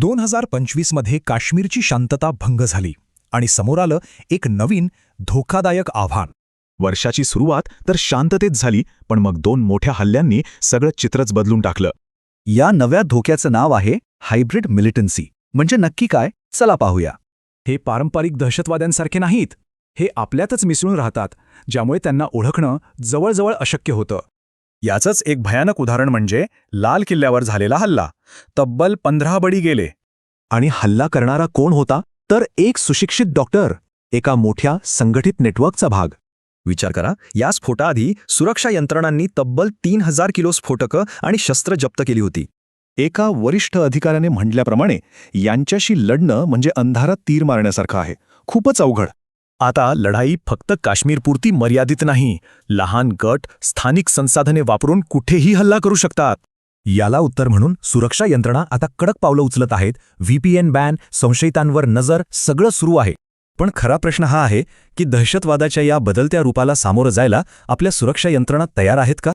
दोन हजार पंचवीसमध्ये काश्मीरची शांतता भंग झाली आणि समोर आलं एक नवीन धोकादायक आव्हान. वर्षाची सुरुवात तर शांततेत झाली पण मग दोन मोठ्या हल्ल्यांनी सगळं चित्रच बदलून टाकलं. या नव्या धोक्याचं नाव आहे हायब्रिड मिलिटन्सी. म्हणजे नक्की काय? चला पाहूया. हे पारंपरिक दहशतवाद्यांसारखे नाहीत. हे आपल्यातच मिसळून राहतात ज्यामुळे त्यांना ओळखणं जवळजवळ अशक्य होतं. याचंच एक भयानक उदाहरण म्हणजे लाल किल्ल्यावर झालेला हल्ला. तब्बल पंधरा बळी गेले. आणि हल्ला करणारा कोण होता? तर एक सुशिक्षित डॉक्टर एका मोठ्या संघटित नेटवर्कचा भाग. विचार करा या स्फोटाआधी सुरक्षा यंत्रणांनी तब्बल तीन हजार किलो स्फोटकं आणि शस्त्र जप्त केली होती. एका वरिष्ठ अधिकाऱ्याने म्हटल्याप्रमाणे यांच्याशी लढणं म्हणजे अंधारात तीर मारण्यासारखं आहे. खूपच अवघड. आता लढाई फक्त काश्मीरपुरती मर्यादित नाही. लहान गट स्थानिक संसाधने वापरून कुठेही हल्ला करू शकतात. याला उत्तर म्हणून सुरक्षा यंत्रणा आता कडक पावलं उचलत आहेत. व्हीपीएन बॅन संशयितांवर नजर सगळं सुरू आहे. पण खरा प्रश्न हा आहे की दहशतवादाच्या या बदलत्या रूपाला सामोरं जायला आपल्या सुरक्षा यंत्रणा तयार आहेत का?